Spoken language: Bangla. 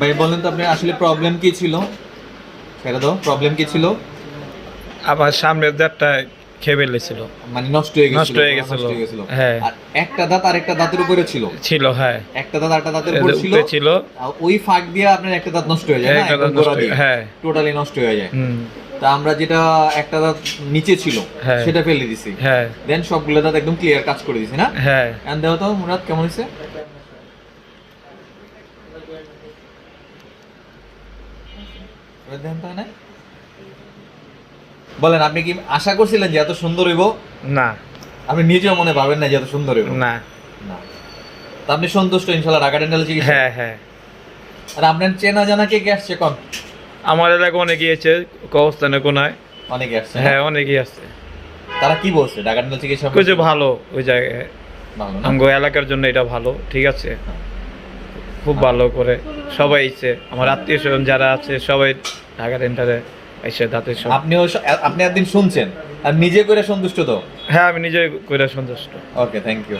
ভাই বলেন তো আপনার আসলে প্রবলেম কি ছিল? ছেড়ে দাও প্রবলেম কি ছিল? আমার সামনের দাঁতটা খেয়ে ফেলেছিল। মানে নষ্ট হয়ে গেছিল নষ্ট হয়ে গেছিল। হয়ে। আর একটা দাঁত আর একটা দাঁতের উপরে ছিল। ছিল হ্যাঁ। একটা দাঁত আরেকটা দাঁতের উপরে ছিল। ছিল। ওই ফাঁক দিয়ে আপনার একটা দাঁত নষ্ট হয়ে যায় না? একটা দাঁত হ্যাঁ টোটালি নষ্ট হয়ে যায়। হুম। তা আমরা যেটা একটা দাঁত নিচে ছিল হ্যাঁ। সেটা ফেলে দিছি। হ্যাঁ। দেন সবগুলো দাঁত একদম ক্লিয়ার কাজ করে দিছি না? হ্যাঁ। এন্ড দেখো তো মুরাদ কেমন হয়েছে? বলেন আপনি কি আশা করছিলেন যে এত সুন্দর হইব? না। আপনি নিজেও মনে ভাবেন না যে এত সুন্দর হইব? না। না। আপনি সন্তুষ্ট ইনশাল্লাহ ঢাকা ডেন্টাল চিকিৎসা হ্যাঁ হ্যাঁ। আর আপনার চেনা জানা কে কে আসছে কোন আমার এলাকা অনেকেই আছে কবস্থানে কোনায় অনেকে আসছে হ্যাঁ অনেকেই আছে তারা কি বলছে ঢাকা ডেন্টাল চিকিৎসা কিছু ভালো ওই জায়গায়। ভালো আমগো এলাকার জন্য এটা ভালো ঠিক আছে? খুব ভালো করে সবাই এসে আমার আত্মীয় স্বজন যারা আছে সবাই ঢাকা সেন্টারে এসে দাঁতের সব আপনিও আপনি একদিন শুনছেন। আর নিজে করে সন্তুষ্ট তো? হ্যাঁ আমি নিজে করে সন্তুষ্ট। Okay thank you